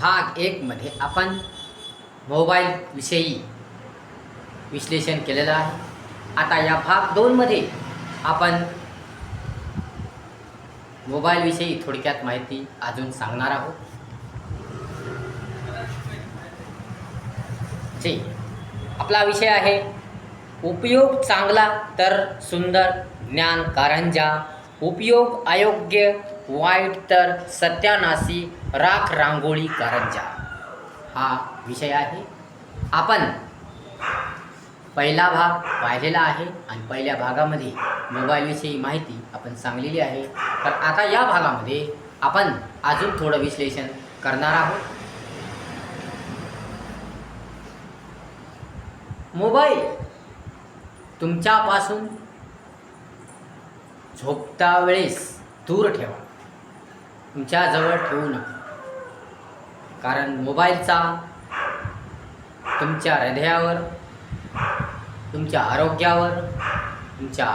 भाग एकमध्ये आपण मोबाईलविषयी विश्लेषण केलेलं आहे. आता या भाग दोनमध्ये आपण मोबाईलविषयी थोडक्यात माहिती अजून सांगणार आहोत. जी आपला विषय आहे उपयोग चांगला तर सुंदर ज्ञान कारंजा. उपयोग अयोग्य वाईट तर सत्यानाशी राख रांगोळी कारंजा हा विषय आहे. आपण पहिला भाग पाहिलेला आहे आणि पहिल्या भागामध्ये मोबाईलविषयी माहिती आपण सांगलेली आहे. तर आता या भागामध्ये आपण अजून थोडं विश्लेषण करणार आहोत. मोबाईल तुमच्यापासून झोपता वेळेस दूर ठेवा. तुमच्याजवळ ठेवू नका. कारण मोबाईलचा तुमच्या हृदयावर तुमच्या आरोग्यावर तुमच्या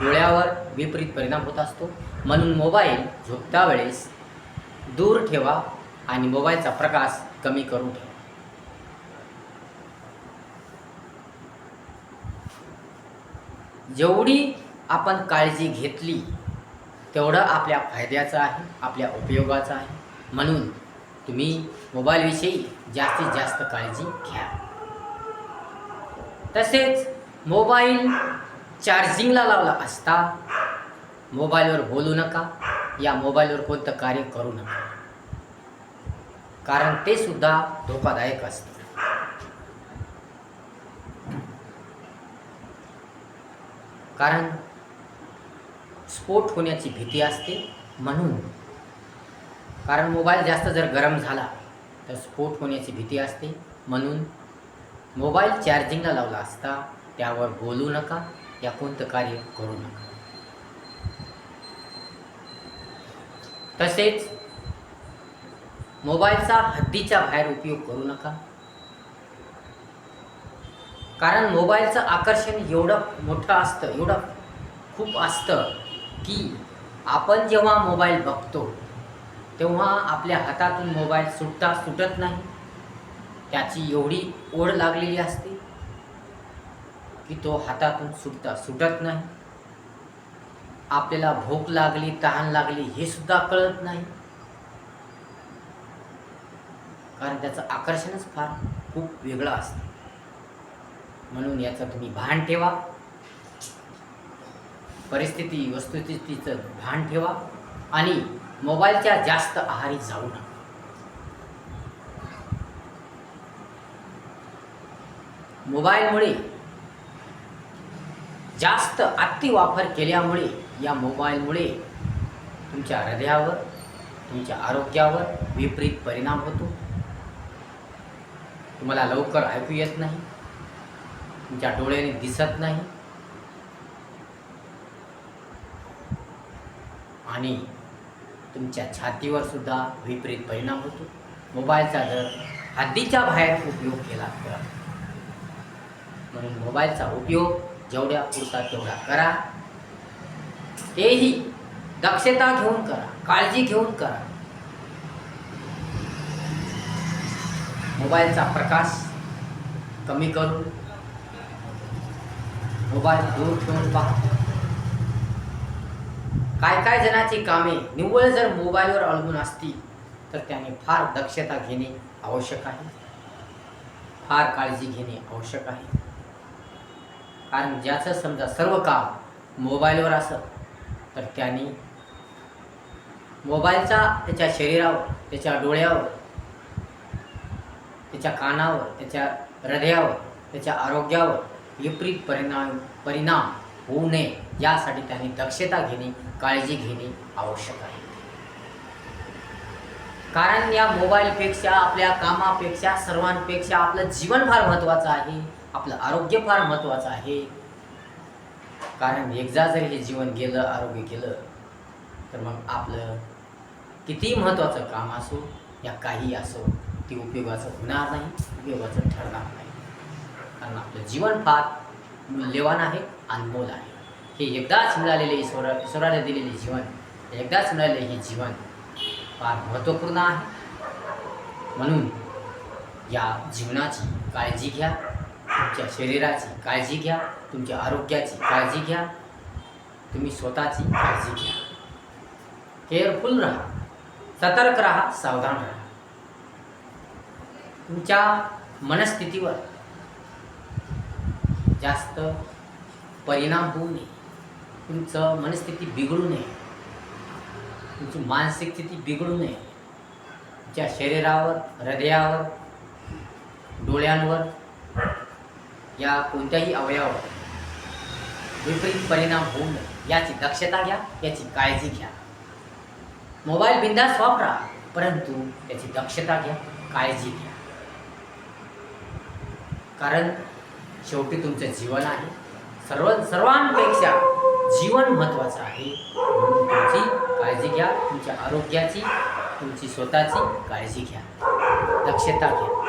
डोळ्यावर विपरीत परिणाम होत असतो. म्हणून मोबाईल झोपता वेळेस दूर ठेवा आणि मोबाईलचा प्रकाश कमी करून ठेवा. जेवढी आपण काळजी घेतली तेवढं आपल्या फायद्याचं आहे आपल्या उपयोगाचं आहे. म्हणून तुम्ही मोबाईलविषयी जास्तीत जास्त काळजी घ्या. तसेच मोबाईल चार्जिंगला लावला असता मोबाईलवर बोलू नका या मोबाईलवर कोणतं कार्य करू नका. कारण ते सुद्धा धोकादायक असतं. कारण स्फोट होण्याची भीती असते म्हणून. कारण मोबाईल जास्त जर गरम झाला तर स्फोट होण्याची भीती असते म्हणून. मोबाईल चार्जिंगला लावला असता त्यावर बोलू नका या कोणतं कार्य करू नका. तसेच मोबाईलचा हद्दीच्या बाहेर उपयोग करू नका. कारण मोबाईलचं आकर्षण एवढं मोठं असतं एवढं खूप असतं की आपण जेव्हा मोबाईल बघतो तेव्हा आपल्या हातातून मोबाईल सुटता सुटत नाही. त्याची एवढी ओढ लागलेली असते की तो हातातून सुटता सुटत नाही. आपल्याला भूक लागली तहान लागली हे सुद्धा कळत नाही. कारण त्याचं आकर्षणच फार खूप वेगळं असतं. म्हणून याचं तुम्ही भान ठेवा. परिस्थिती वस्तुस्थितीचं भान ठेवा आणि मोबाईलच्या जास्त आहारी जाऊ नका. मोबाईलमुळे जास्त अतिवापर केल्यामुळे या मोबाईलमुळे तुमच्या हृदयावर तुमच्या आरोग्यावर विपरीत परिणाम होतो. तुम्हाला लवकर ऐकू येत नाही. तुमच्या डोळ्याने दिसत नाही. आणि तुमच्या छातीवर सुद्धा विपरीत परिणाम होतो. मोबाईलचा जर हद्दीच्या बाहेर उपयोग केला तर. म्हणून मोबाईलचा उपयोग जेवढ्या पुरता तेवढा करा. तेही दक्षता घेऊन करा काळजी घेऊन करा. मोबाईलचा प्रकाश कमी करून मोबाईल दूर ठेवून पहा. काय काय जणाची कामे निव्वळ जर मोबाईलवर अवलंबून असतील तर त्याने फार दक्षता घेणे आवश्यक आहे. फार काळजी घेणे आवश्यक आहे. कारण ज्याचं समजा सर्व काम मोबाईलवर असं तर त्याने मोबाईलचा त्याच्या शरीरावर त्याच्या डोळ्यावर त्याच्या कानावर त्याच्या हृदयावर त्याच्या आरोग्यावर विपरीत परिणाम परिणाम होऊ नये. यासाठी त्यांनी दक्षता घेणे काळजी घेणे आवश्यक आहे. कारण या मोबाईलपेक्षा आपल्या कामापेक्षा सर्वांपेक्षा आपलं जीवन फार महत्त्वाचं आहे. आपलं आरोग्य फार महत्त्वाचं आहे. कारण एकदा जर हे जीवन गेलं आरोग्य गेलं तर मग आपलं किती महत्त्वाचं काम असो या काही असो ते उपयोगाचं होणार नाही उपयोगाचं ठरणार नाही. कारण आपलं जीवन फार मूल्यवान आहे अनमोल आहे. हे एकदाच मिळालेले ईश्वर ईश्वराने दिलेले जीवन एकदाच मिळालेले हे जीवन फार महत्त्वपूर्ण आहे. म्हणून या जीवनाची काळजी घ्या तुमच्या शरीराची काळजी घ्या तुमच्या आरोग्याची काळजी घ्या तुम्ही स्वतःची काळजी घ्या. केअरफुल राहा सतर्क राहा सावधान राहा. तुमच्या मनस्थितीवर जास्त परिणाम होऊ नये. तुमचं मनस्थिती बिघडू नये. तुमची मानसिक स्थिती बिघडू नये. तुमच्या शरीरावर हृदयावर डोळ्यांवर या कोणत्याही अवयवावर विपरीत परिणाम होऊ नये. याची दक्षता घ्या याची काळजी घ्या. मोबाईल बिंदास वापरा परंतु त्याची दक्षता घ्या काळजी घ्या. कारण शेवटी तुमचं जीवन आहे सर्व सर्वांपेक्षा जीवन महत्त्वाचं आहे. म्हणून तुमची काळजी घ्या तुमच्या आरोग्याची तुमची स्वतःची काळजी घ्या. दक्षता घ्या.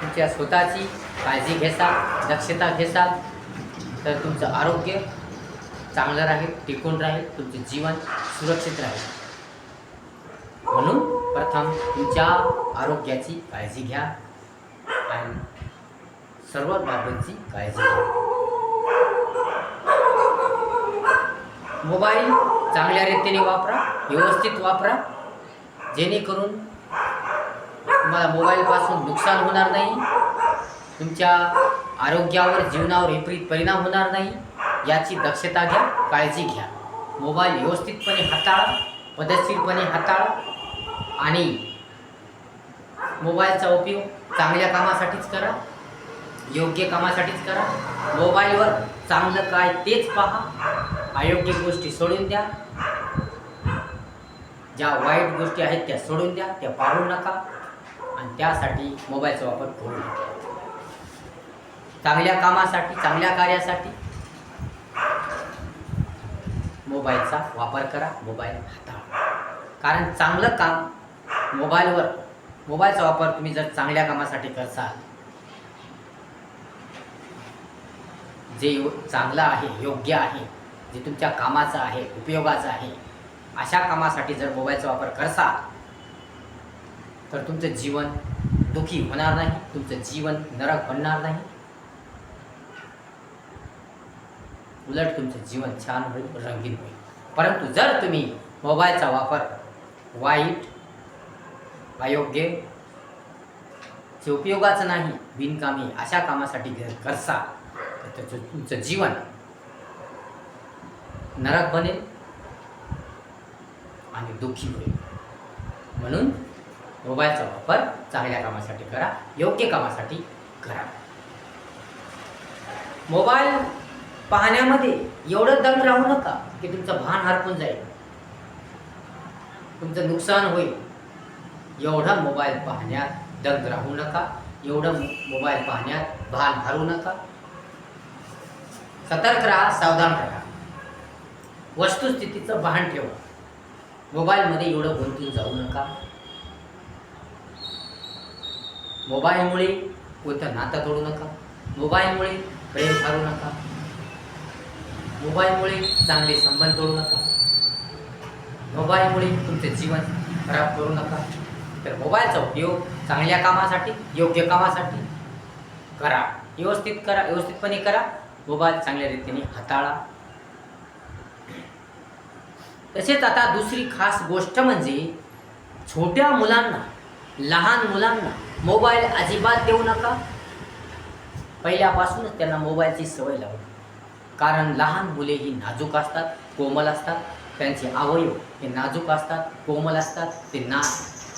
तुमच्या स्वतःची काळजी घेसाल दक्षता घेसाल तर तुमचं आरोग्य चांगलं राहील टिकून राहील तुमचे जीवन सुरक्षित राहील. म्हणून प्रथम तुमच्या आरोग्याची काळजी घ्या. आणि सर्व बाबतची काळजी घ्या मोबाईल चांगल्या रीतीने वापरा व्यवस्थित वापरा. जेणेकरून तुम्हाला मोबाईलपासून नुकसान होणार नाही. तुमच्या आरोग्यावर जीवनावर विपरीत परिणाम होणार नाही. याची दक्षता घ्या काळजी घ्या. मोबाईल व्यवस्थितपणे हाताळा पद्धतशीरपणे हाताळा. आणि मोबाईलचा उपयोग चांगल्या कामासाठीच करा. योग्य कामासाठीच करा. मोबाईलवर चांगलं काय तेच पहा. अयोग्य गोष्टी सोडून द्या. ज्या वाईट गोष्टी आहेत त्या सोडून द्या त्या पाहू नका. आणि त्यासाठी मोबाईलचा वापर करू नका. चांगल्या कामासाठी चांगल्या कार्यासाठी मोबाईलचा वापर करा मोबाईल हाताळा. कारण चांगलं काम मोबाईलवर मोबाईलचा वापर तुम्ही जर चांगल्या कामासाठी करसाल जे यो चांगलं आहे योग्य आहे जे तुमच्या कामाचं आहे उपयोगाचं आहे अशा कामासाठी जर मोबाईलचा वापर करसाल तर तुमचं जीवन दुःखी होणार नाही तुमचं जीवन नरक बनणार नाही. उलट तुमचं जीवन छान होईल रंगीन होईल. परंतु जर तुम्ही मोबाईलचा वापर वाईट अयोग्य जे उपयोगाचं नाही बिनकामी अशा कामासाठी जर करसा. तर त्याचं तुमचं जीवन नरक बनेल आणि दुःखी होईल. म्हणून मोबाईलचा वापर चांगल्या कामासाठी करा योग्य कामासाठी करा. मोबाईल पाहण्यामध्ये एवढं दंग राहू नका की तुमचं भान हरपून जाईल. तुमचं नुकसान होईल. एवढा मोबाईल पाहण्यात दंग राहू नका. एवढं मोबाईल पाहण्यात भान घालू नका. सतर्क राहा सावधान राहा. वस्तुस्थितीचं भान ठेवा. मोबाईलमध्ये एवढं गुंतून जाऊ नका. मोबाईलमुळे कोणतं नातं तोडू नका. मोबाईलमुळे प्रेम हारू नका. मोबाईलमुळे चांगले संबंध तोडू नका. मोबाईलमुळे तुमचे जीवन खराब करू नका. तर मोबाईलचा उपयोग चांगल्या कामासाठी योग्य कामासाठी करा. व्यवस्थित करा व्यवस्थितपणे करा. मोबाईल चांगल्या रीतीने हाताळा. तसेच आता दुसरी खास गोष्ट म्हणजे छोट्या मुलांना लहान मुलांना मोबाईल अजिबात देऊ नका. पहिल्यापासूनच त्यांना मोबाईलची सवय लावू कारण लहान मुले ही नाजूक असतात कोमल असतात. त्यांचे अवयव हे नाजूक असतात कोमल असतात ते ना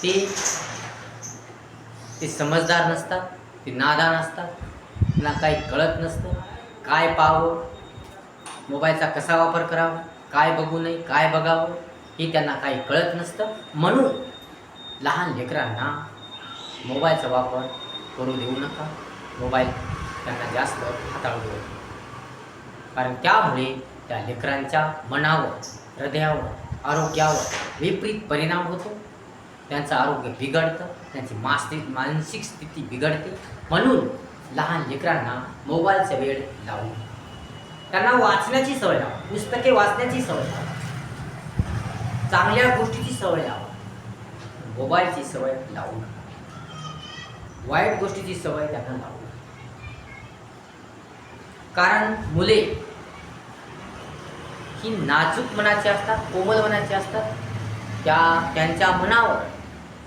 ते ते समजदार नसतात ते नादान असतात त्यांना काही कळत नसतं काय पाहावं मोबाईलचा कसा वापर करावा काय बघू नये काय बघावं हे त्यांना काही कळत नसतं. म्हणून लहान लेकरांना मोबाईलचा वापर करू देऊ नका मोबाईल त्यांना जास्त हाताळू देऊ कारण त्यामुळे त्या लेकरांच्या मनावर हृदयावर आरोग्यावर विपरीत परिणाम होतो. त्यांचं आरोग्य बिघडतं त्यांची मानसिक मानसिक स्थिती बिघडते. म्हणून लहान लेकरांना मोबाईलचा वेळ लावू. त्यांना वाचण्याची सवय लावा. पुस्तके वाचण्याची सवय लावा. चांगल्या गोष्टीची सवय लावा. मोबाईलची सवय लावू नका. वाईट गोष्टीची सवय त्यांना लावू कारण मुले ही नाजूक मनाची असतात कोमल मनाची असतात त्या त्यांच्या मनावर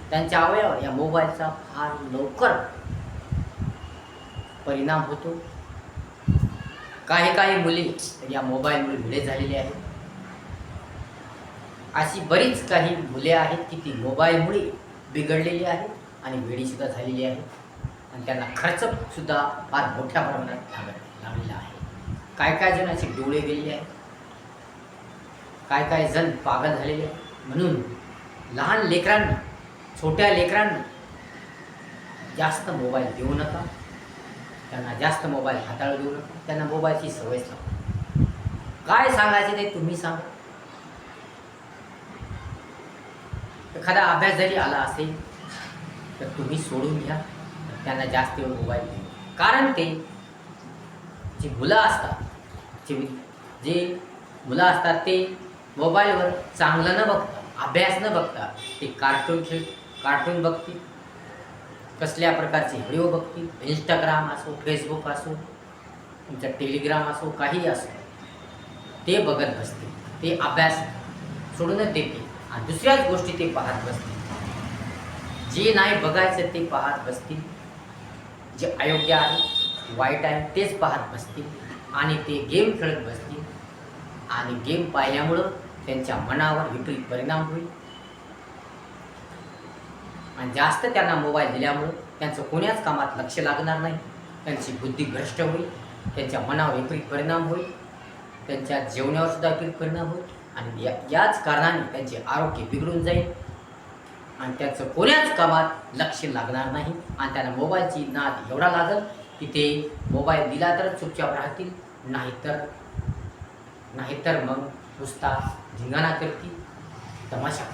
त्यांच्या अवयव या मोबाईलचा फार लवकर परिणाम होतो. काही काही मुली या मोबाईलमुळे वेळे झालेली आहेत. अशी बरीच काही मुले आहेत की ती मोबाईलमुळे बिघडलेली आहेत आणि वेळीसुद्धा झालेली आहे आणि त्यांना खर्चसुद्धा फार मोठ्या प्रमाणात लाग लागलेला आहे. काय काय जण असे डोळे गेलेले आहेत. काय काय जण पागल झालेले आहेत. म्हणून लहान लेकरांना छोट्या लेकरांना जास्त मोबाईल देऊ नका. त्यांना जास्त मोबाईल हाताळू देऊ नका. त्यांना मोबाईलची सवयच लावा काय सांगायचे ते तुम्ही सांगा. एखादा अभ्यास जरी आला असेल तर तुम्ही सोडून घ्या त्यांना जास्त वेळ मोबाईल देऊ कारण ते जी मुलं असतात जे जे मुलं असतात ते मोबाईलवर चांगलं न बघता अभ्यास न बघता ते कार्टून खेळ कार्टून बघतील कसल्या प्रकारचे व्हिडिओ बघतील इंस्टाग्राम असो फेसबुक असो तुमचा टेलिग्राम असो काही असो. ते बघत बसतील ते अभ्यास सोडूनच देते. आणि दुसऱ्याच गोष्टी ते पाहत बसतील जे नाही बघायचं ते पाहत बसतील जे अयोग्य आहे वाईट आहे तेच पाहत बसतील आणि ते गेम खेळत बसतील आणि गेम पाहिल्यामुळं त्यांच्या मनावर विपरीत परिणाम होईल. आणि जास्त त्यांना मोबाईल दिल्यामुळं त्यांचं कोण्याच कामात लक्ष लागणार नाही. त्यांची बुद्धी भ्रष्ट होईल. त्यांच्या मनावर विपरीत परिणाम होईल. त्यांच्या जेवणावर सुद्धा विपरीत परिणाम होईल. आणि या याच कारणाने त्यांचे आरोग्य बिघडून जाईल. आणि त्यांचं कोण्याच कामात लक्ष लागणार नाही. आणि त्यांना मोबाईलची नाद एवढा लागल की ते मोबाईल दिला तर चुपचाप राहतील. नाहीतर नाहीतर मग नुसता धिंगाणा करती तमाशा.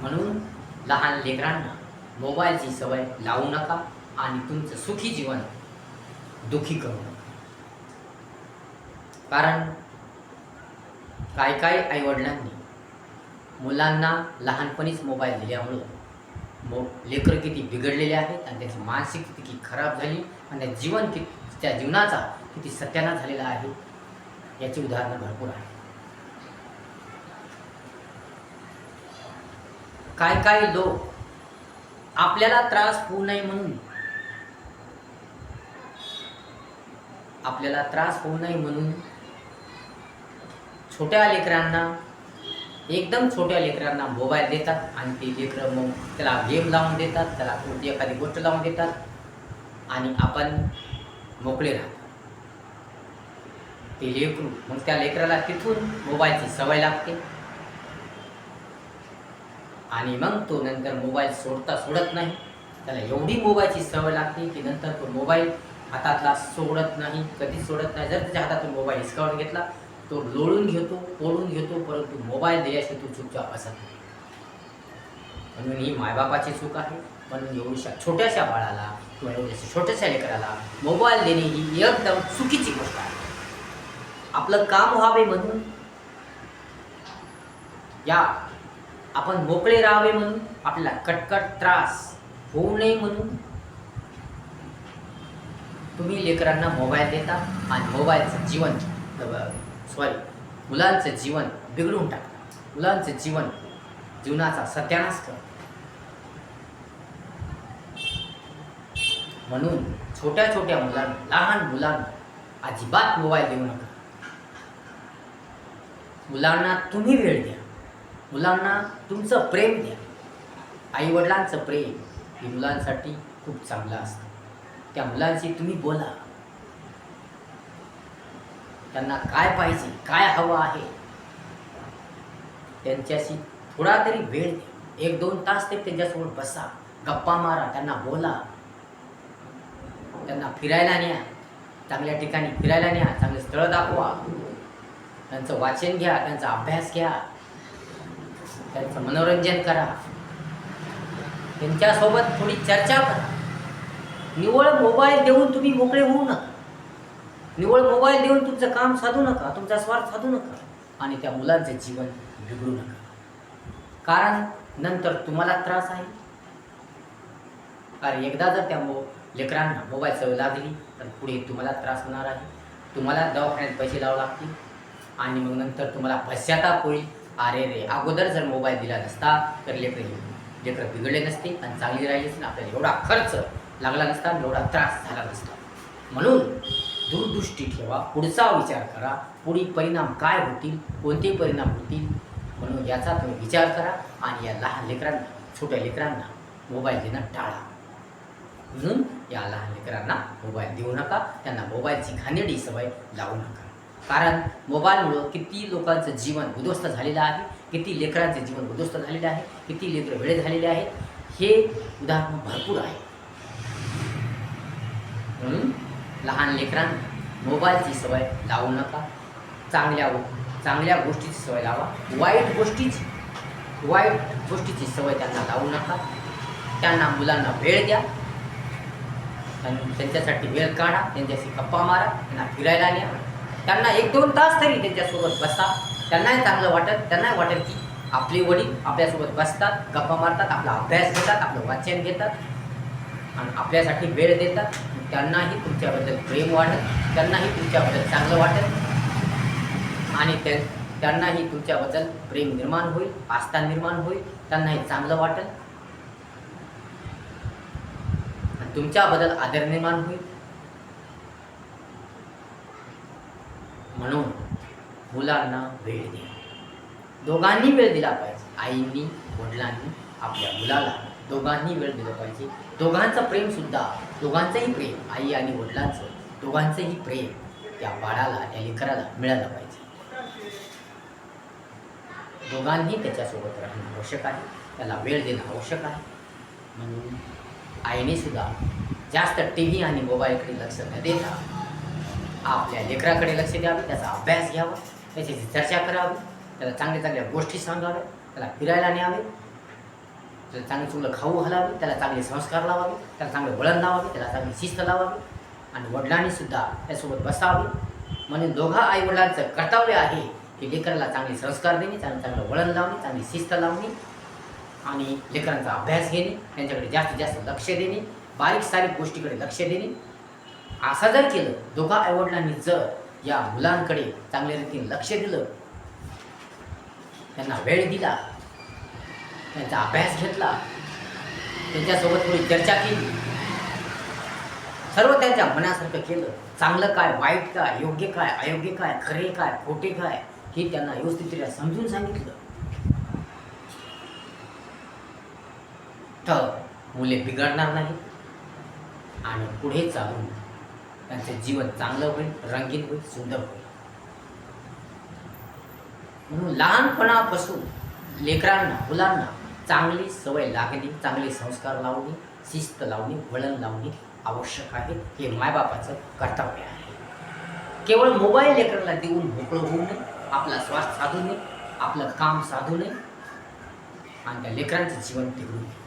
म्हणून लहान लेकरांना मोबाईलची सवय लावू नका आणि तुमचं सुखी जीवन दुःखी करू नका. कारण काय काय आईवडिलांनी मुलांना लहानपणीच मोबाईल दिल्यामुळं मो लेकरं किती बिघडलेले आहेत आणि त्याची मानसिक स्थिती किती खराब झाली आणि त्या जीवन किती त्या जीवनाचा किती सत्यानाश झालेला आहे याची उदाहरणं भरपूर आहेत. काय काय लोक आपल्याला त्रास होऊ नये म्हणून. आपल्याला त्रास होऊ नये म्हणून छोट्या लेकरांना एकदम छोट्या लेकरांना मोबाईल देतात आणि ते लेकरं मग त्याला गेम लावून देतात त्याला कोणती एखादी गोष्ट लावून देतात आणि आपण मोकळे राहतो. ते लेकरू मग त्या लेकराला तिथून मोबाईलची सवय लागते. आणि मग तो नंतर मोबाईल सोडता सोडत नाही. त्याला एवढी मोबाईलची सवय लागते की नंतर तो मोबाईल हातातला सोडत नाही कधीच सोडत नाही. जर त्याच्या हातातून मोबाईल हिसकावून घेतला तो लोळून घेतो पोळून घेतो परंतु मोबाईल दिल्याशिवाय तो चुपचाप असत नाही. म्हणून ही मायबापाची चूक आहे. म्हणून एवढ्या छोट्याशा बाळाला किंवा एवढ्याशा छोट्याशा लेकराला मोबाईल देणे ही एकदम चुकीची गोष्ट आहे. आपलं काम व्हावे म्हणून या आपण मोकळे राहावे म्हणून आपल्याला कटकट त्रास होऊ नये म्हणून. तुम्ही लेकरांना मोबाईल देता आणि मोबाईलचं जीवन सॉरी मुलांचं जीवन बिघडून टाकता. मुलांचं जीवन जीवनाचा सत्यानाश कर म्हणून छोट्या छोट्या मुलांना लहान मुलांना अजिबात मोबाईल देऊ नका. मुलांना तुम्ही वेळ द्या. मुलांना तुमचं प्रेम द्या. आईवडिलांचं प्रेम हे मुलांसाठी खूप चांगलं असतं. त्या मुलांशी तुम्ही बोला. त्यांना काय पाहिजे काय हवं आहे त्यांच्याशी थोडा तरी वेळ द्या. एक दोन तास ते त्यांच्यासोबत बसा. गप्पा मारा त्यांना बोला. त्यांना फिरायला न्या. चांगल्या ठिकाणी फिरायला न्या. चांगले स्थळं दाखवा. त्यांचं वाचन घ्या त्यांचा अभ्यास घ्या. त्यांचं मनोरंजन करा. त्यांच्यासोबत थोडी चर्चा करा. निवळ मोबाईल देऊन तुम्ही मोकळे होऊ नका. निवळ मोबाईल देऊन तुमचं काम साधू नका तुमचा स्वार्थ साधू नका आणि त्या मुलांचं जीवन बिघडू नका. कारण नंतर तुम्हाला त्रास आहे. कारण एकदा जर त्या मो लेकरांना मोबाईल सवय लागली तर पुढे तुम्हाला त्रास होणार आहे. तुम्हाला दवाखान्यात पैसे लावावे लागतील आणि मग नंतर तुम्हाला पश्चाताप होईल. अरे रे अगोदर जर मोबाईल दिला नसता तर लेकरं लेकरं बिघडले नसते आणि चांगली राहिली असते आपल्याला एवढा खर्च लागला नसता एवढा त्रास झाला नसता. म्हणून दूरदृष्टी ठेवा पुढचा विचार करा पुढील परिणाम काय होतील कोणते परिणाम होतील? म्हणून याचा तुम्ही विचार करा आणि या लहान लेकरांना छोट्या लेकरांना मोबाईल देणं टाळा. म्हणून या लहान लेकरांना मोबाईल देऊ नका त्यांना मोबाईलची घाणेडी सवय लावू नका. कारण मोबाईलमुळं किती लोकांचं जीवन उद्ध्वस्त झालेलं आहे किती लेकरांचे जीवन उद्ध्वस्त झालेलं आहे किती लेकरं वेळे झालेले आहेत हे उदाहरण भरपूर आहे म्हणून लहान लेकरांना मोबाईलची सवय लावू नका चांगल्या चांगल्या गोष्टीची सवय लावा वाईट गोष्टीची वाईट गोष्टीची सवय त्यांना लावू नका. त्यांना मुलांना वेळ द्या. त्यांच्यासाठी वेळ काढा त्यांच्याशी गप्पा मारा त्यांना फिरायला न्या. त्यांना एक दोन तास तरी त्यांच्यासोबत बसा त्यांनाही चांगलं वाटत त्यांनाही वाटेल की आपले वडील आपल्यासोबत बसतात गप्पा मारतात आपला अभ्यास घेतात आपलं वाचन घेतात आणि आपल्यासाठी वेळ देतात. त्यांनाही तुमच्याबद्दल प्रेम वाटत त्यांनाही तुमच्याबद्दल चांगलं वाटत आणि त्या त्यांनाही तुमच्याबद्दल प्रेम निर्माण होईल आस्था निर्माण होईल त्यांनाही चांगलं वाटेल. आणि तुमच्याबद्दल आदर निर्माण होईल. म्हणून मुलांना वेळ द्या दोघांनी वेळ दिला पाहिजे. आईंनी वडिलांनी आपल्या मुलाला दोघांनी वेळ दिला पाहिजे. दोघांचं प्रेमसुद्धा दोघांचंही प्रेम आई आणि वडिलांचं दोघांचंही प्रेम त्या बाळाला त्या लेकराला मिळालं पाहिजे. दोघांनी त्याच्यासोबत राहणं आवश्यक आहे. त्याला वेळ देणं आवश्यक आहे. म्हणून आईने सुद्धा जास्त टी व्ही आणि मोबाईलकडे लक्ष न देता आपल्या लेकराकडे लक्ष द्यावे त्याचा अभ्यास घ्यावा त्याच्याशी चर्चा करावी त्याला चांगल्या चांगल्या गोष्टी सांगाव्या त्याला फिरायला न्यावे त्याला चांगलं चांगलं खाऊ घालावे त्याला चांगले संस्कार लावावे त्याला चांगले वळण लावावे त्याला चांगली शिस्त लावावी आणि वडिलांनीसुद्धा त्यासोबत बसावे. म्हणून दोघा आई वडिलांचं कर्तव्य आहे की लेकराला चांगले संस्कार देणे चांगलं चांगलं वळण लावणे चांगली शिस्त लावणे आणि लेकरांचा अभ्यास घेणे त्यांच्याकडे जास्तीत जास्त लक्ष देणे बारीक सारीक गोष्टीकडे लक्ष देणे असं जर केलं दोघा आईवडिलांनी जर या मुलांकडे चांगल्या रीतीने लक्ष दिलं त्यांना वेळ दिला त्यांचा अभ्यास घेतला त्यांच्यासोबत थोडी चर्चा केली सर्व त्यांच्या मनासारखं केलं चांगलं काय वाईट काय योग्य काय अयोग्य काय खरे काय खोटे काय हे त्यांना व्यवस्थितरित्या समजून सांगितलं. तर मुले बिघडणार नाहीत आणि पुढे चालून त्यांचं जीवन चांगलं होईल रंगीन होईल सुंदर होईल. म्हणून लहानपणापासून लेकरांना मुलांना चांगली सवय लागणे चांगले संस्कार लावणे शिस्त लावणे वळण लावणे आवश्यक आहे. हे मायबापाचं कर्तव्य आहे. केवळ मोबाईल लेकराला देऊन मोकळं होऊ नये आपला श्वास साधू नये आपलं काम साधू नये आणि त्या लेकरांचं जीवन टिकवू नये.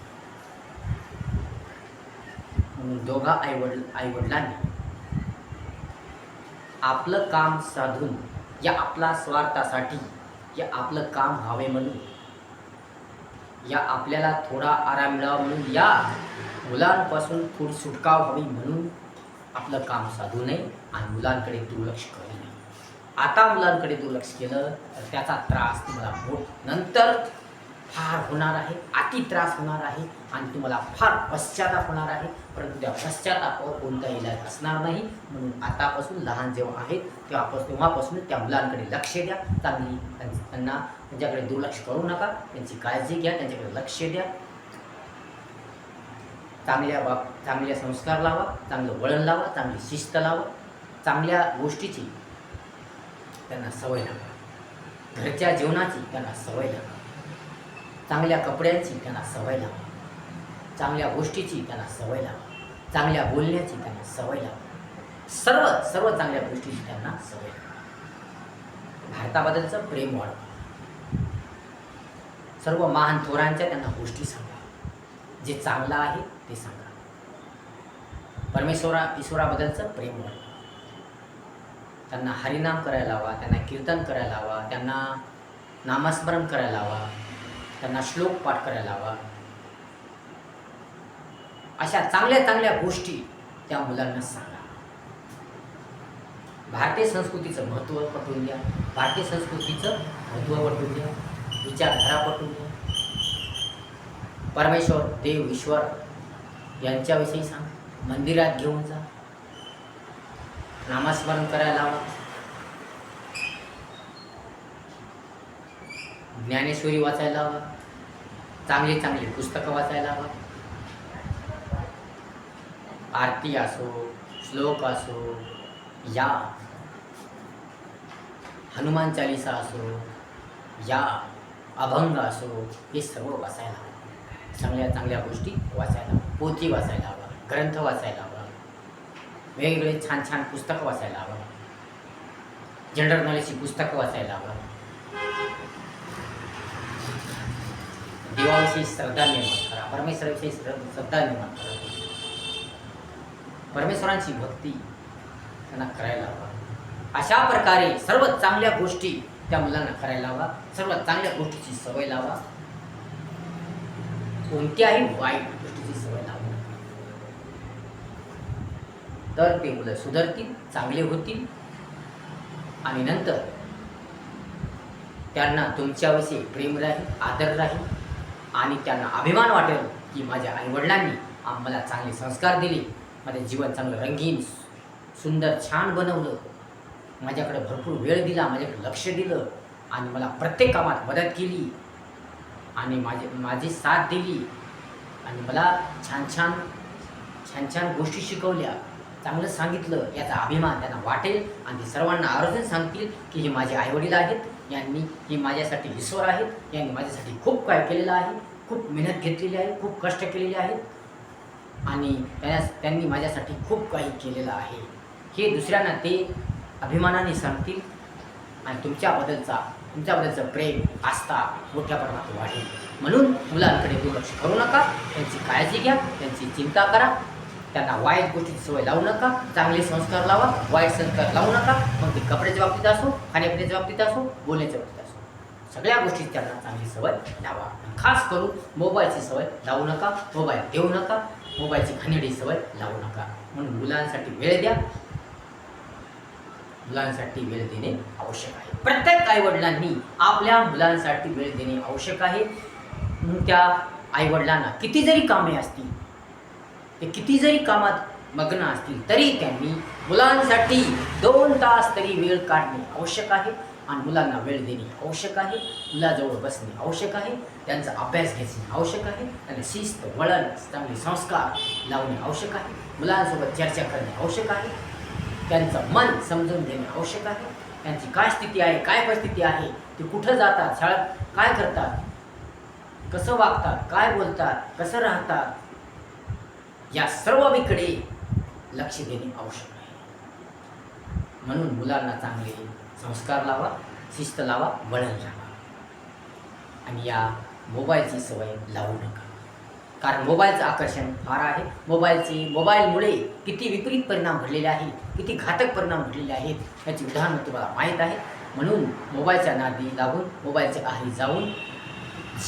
म्हणून दोघा आईवडील आईवडिलांनी आपलं काम साधून या आपला स्वार्थासाठी या आपलं काम व्हावे म्हणून. या आपल्याला थोडा आराम मिळावा म्हणून या मुलांपासून थोडी सुटका व्हावी म्हणून आपलं काम साधू नये आणि मुलांकडे दुर्लक्ष करू नये. आता मुलांकडे दुर्लक्ष केलं तर त्याचा त्रास तुम्हाला मोठ नंतर फार होणार आहे अति त्रास होणार आहे. आणि तुम्हाला फार पश्चाताप होणार आहे. परंतु त्या पश्चातापावर कोणता इलाज असणार नाही. म्हणून आतापासून लहान जेव्हा आहेत तेव्हापासून तेव्हापासून त्या मुलांकडे लक्ष द्या. चांगली त्यां- त्यांना त्यांच्याकडे दुर्लक्ष करू नका. त्यांची काळजी घ्या. त्यांच्याकडे लक्ष द्या. चांगल्या बाब चांगल्या संस्कार लावा. चांगलं वळण लावा. चांगली शिस्त लावा. चांगल्या गोष्टीची त्यांना सवय लावा. घरच्या जेवणाची त्यांना सवय लावा. चांगल्या कपड्यांची त्यांना सवय लावा. चांगल्या गोष्टीची त्यांना सवय लावा. चांगल्या बोलण्याची त्यांना सवय लावा. सर्व सर्व चांगल्या गोष्टीची त्यांना सवय लावा. भारताबद्दलचं प्रेम वाढवा. सर्व महान थोरांच्या त्यांना गोष्टी सांगा. जे चांगलं आहे ते सांगा. परमेश्वरा ईश्वराबद्दलचं प्रेम वाढवा. त्यांना हरिनाम करायला लावा त्यांना कीर्तन करायला लावा त्यांना नामस्मरण करायला लावा त्यांना श्लोक पाठ करायला लावा. अशा चांगल्या चांगल्या गोष्टी त्या मुलांना सांगा. भारतीय संस्कृतीचं महत्त्व पटवून द्या. भारतीय संस्कृतीचं महत्त्व पटवून द्या. विचारधारा पटवून द्या. परमेश्वर देव ईश्वर यांच्याविषयी सांग. मंदिरात घेऊन जा. नामस्मरण करायला लावा. ज्ञानेश्वरी वाचायला हवा चांगली चांगली पुस्तकं वाचायला हवा आरती असो श्लोक असो या. हनुमान चालिसा असो या. अभंग असो हे सर्व वाचायला हवं. चांगल्या चांगल्या गोष्टी वाचायला हवं पोथी वाचायला हवं ग्रंथ वाचायला हवं. वेगवेगळे छान छान पुस्तकं वाचायला हवं. जनरल नॉलेजची पुस्तकं वाचायला हवं. देवाविषयी श्रद्धा निर्माण करा. परमेश्वराविषयी श्रद्धा निर्माण करा. परमेश्वरांची भक्ती त्यांना करायला हवा. अशा प्रकारे सर्व चांगल्या गोष्टी त्या मुलांना करायला हवा. सर्व चांगल्या गोष्टीची सवय लावा. कोणत्याही वाईट गोष्टीची सवय लावा. तर ते मुलं सुधारतील चांगले होतील. आणि नंतर त्यांना तुमच्याविषयी प्रेम राहील आदर राहील. आणि त्यांना अभिमान वाटेल की माझ्या आईवडिलांनी आम्हाला चांगले संस्कार दिले. माझं जीवन चांगलं रंगीन सुंदर छान बनवलं. माझ्याकडे भरपूर वेळ दिला माझ्याकडे लक्ष दिलं आणि मला प्रत्येक कामात मदत केली आणि माझे माझी साथ दिली आणि मला छान छान छान छान गोष्टी शिकवल्या. चांगलं सांगितलं याचा अभिमान त्यांना वाटेल आणि ते सर्वांना आवर्जून सांगतील की हे माझे आईवडील आहेत यांनी हे माझ्यासाठी ईश्वर आहेत यांनी माझ्यासाठी खूप काय केलेलं आहे खूप मेहनत घेतलेली आहे खूप कष्ट केलेले आहेत. आणि त्या त्यांनी माझ्यासाठी खूप काही केलेलं आहे. हे दुसऱ्यांना ते अभिमानाने सांगतील आणि तुमच्याबद्दलचा तुमच्याबद्दलचं प्रेम आस्था मोठ्या प्रमाणात वाढेल. म्हणून मुलांकडे दुर्लक्ष करू नका त्यांची काळजी घ्या त्यांची चिंता करा त्यांना वाईट गोष्टीची सवय लावू नका चांगले संस्कार लावा वाईट संस्कार लावू नका मग ते कपड्याच्या बाबतीत असो खाण्यापिण्याच्या बाबतीत असो बोलण्याच्या बाबतीत असो. सगळ्या गोष्टी त्यांना चांगली सवय लावा. खास करून मोबाईलची सवय लावू नका मोबाईल देऊ नका मोबाईलची घाणेरडी सवय लावू नका. म्हणून मुलांसाठी वेळ द्या. मुलांसाठी वेळ देणे आवश्यक आहे. प्रत्येक आईवडिलांनी आपल्या मुलांसाठी वेळ देणे आवश्यक आहे. म्हणून त्या आईवडिलांना किती जरी कामे असतील ते किती जरी कामात मग्न असतील तरी त्यांनी मुलांसाठी दोन तास तरी वेळ काढणे आवश्यक आहे. आणि मुलांना वेळ देणे आवश्यक आहे. मुलाजवळ बसणे आवश्यक आहे. त्यांचा अभ्यास घेणे आवश्यक आहे. त्यांना शिस्त वळण चांगले संस्कार लावणे आवश्यक आहे. मुलांसोबत चर्चा करणे आवश्यक आहे. त्यांचं मन समजून घेणे आवश्यक आहे. त्यांची काय स्थिती आहे काय परिस्थिती आहे ते कुठं जातात शाळेत काय करतात कसं वागतात काय बोलतात कसं राहतात या सर्व लक्ष देणे आवश्यक आहे. म्हणून मुलांना चांगले संस्कार लावा शिस्त लावा वळण लावा. आणि या मोबाईलची सवय लावू नका. कारण मोबाईलचं आकर्षण फार आहे. मोबाईलचे मोबाईलमुळे किती विपरीत परिणाम घडलेले आहेत किती घातक परिणाम घडलेले आहेत याची उदाहरणं तुम्हाला माहीत आहे म्हणून मोबाईलच्या नादी लागून मोबाईलच्या आहारी जाऊन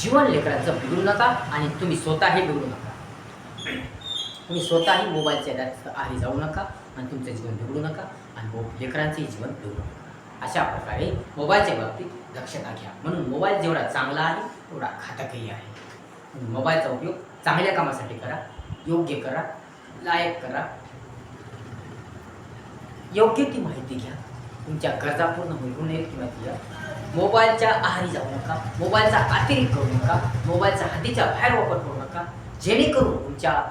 जीवन लेकरांचं बिघडू नका आणि तुम्ही स्वतःही बिघडू नका. तुम्ही स्वतःही मोबाईलच्या आहारी जाऊ नका आणि तुमचं जीवन बिघडू नका आणि मो लेकरांचंही जीवन बिघडू नका. अशा प्रकारे मोबाईलच्या बाबतीत दक्षता घ्या. म्हणून मोबाईल जेवढा चांगला आहे तेवढा घातकही आहे. मोबाईलचा उपयोग चांगल्या कामासाठी करा योग्य करा लायक करा. योग्य ती माहिती घ्या. तुमच्या गरजा पूर्ण होऊ नये ती घ्या मोबाईलच्या आहारी जाऊ नका. मोबाईलचा अतिरेक करू नका. मोबाईलचा हद्दीच्या बाहेर वापर करू नका. जेणेकरून तुमच्या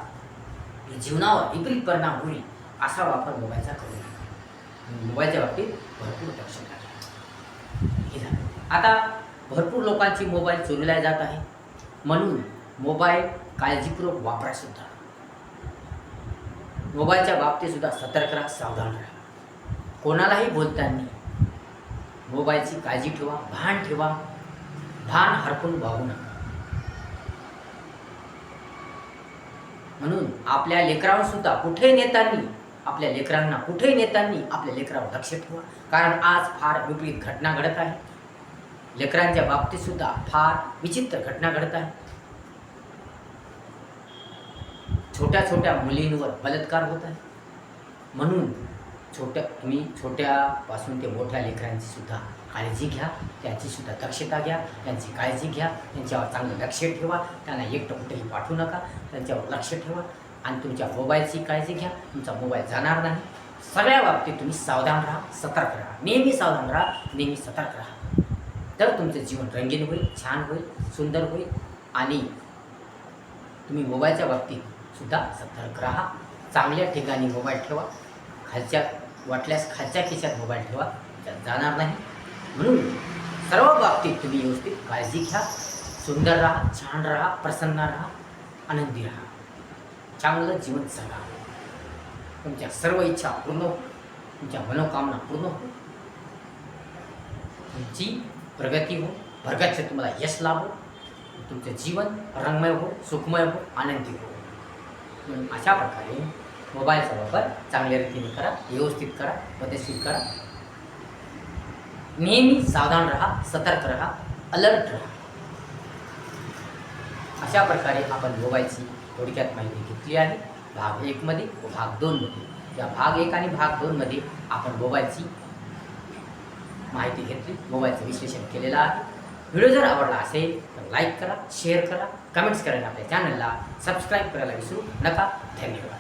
जीवनावर विपरीत परिणाम होईल असा वापर मोबाईलचा करू नका. मोबाईलच्या बाबतीत भरपूर दक्षता हे झालं. आता भरपूर लोकांची मोबाईल चोरीला जात आहे. म्हणून मोबाईल काळजीपूर्वक वापरासुद्धा मोबाईलच्या बाबतीतसुद्धा सतर्क राहा सावधान राहा. कोणालाही बोलताना मोबाईलची काळजी ठेवा भान ठेवा. भान हरपून वागू नका. म्हणून आपल्या लेकरांसुद्धा सुद्धा कुठेही आपल्या लेकरांना कुठेही नेत्यांनी आपल्या लेकरावर लक्ष ठेवा. कारण आज फार विपरीत घटना घडत आहे. लेकरांच्या बाबतीत सुद्धा फार विचित्र घटना घडत आहे. छोट्या छोट्या मुलींवर बलात्कार होत आहे. म्हणून छोट्या तुम्ही छोट्यापासून ते मोठ्या लेकरांची सुद्धा काळजी घ्या. त्याची सुद्धा दक्षता घ्या. त्यांची काळजी घ्या. त्यांच्यावर चांगलं लक्ष ठेवा. त्यांना एकटं कुठेही पाठवू नका. त्यांच्यावर लक्ष ठेवा. आणि तुमच्या मोबाईलची काळजी घ्या. तुमचा मोबाईल जाणार नाही. सगळ्या बाबतीत तुम्ही सावधान राहा सतर्क राहा. नेहमी सावधान राहा नेहमी सतर्क राहा. तर तुमचं जीवन रंगीन होईल छान होईल सुंदर होईल आणि तुम्ही मोबाईलच्या बाबतीत सुद्धा सतर्क राहा. चांगल्या ठिकाणी मोबाईल ठेवा. खालच्या वाटल्यास खालच्या खिशात मोबाईल ठेवा. त्यात जाणार नाही. म्हणून सर्व बाबतीत तुम्ही व्यवस्थित काळजी घ्या. सुंदर राहा छान राहा प्रसन्न राहा आनंदी राहा. चांगलं जीवन जगा. तुमच्या सर्व इच्छा पूर्ण हो तुमच्या मनोकामना पूर्ण हो तुमची प्रगती हो भरगच्छ तुम्हाला यश लाभो. तुमचं जीवन रंगमय हो सुखमय हो आनंदी हो. म्हणून अशा प्रकारे मोबाईलचा वापर चांगल्या रीतीने करा व्यवस्थित करा पद्धतशीर करा. नेहमी सावधान राहा सतर्क राहा अलर्ट राहा. अशा प्रकारे आपण मोबाईलची थोडक्यात माहिती घेतली आहे. भाग एकमध्ये व भाग दोनमध्ये या भाग एक आणि भाग दोनमध्ये आपण मोबाईलची माहिती घेतली. मोबाईलचं विश्लेषण केलेलं आहे. व्हिडिओ जर आवडला असेल तर लाईक करा शेअर करा. कमेंट्स करा आपल्या चॅनलला सबस्क्राईब करायला विसरू नका. धन्यवाद.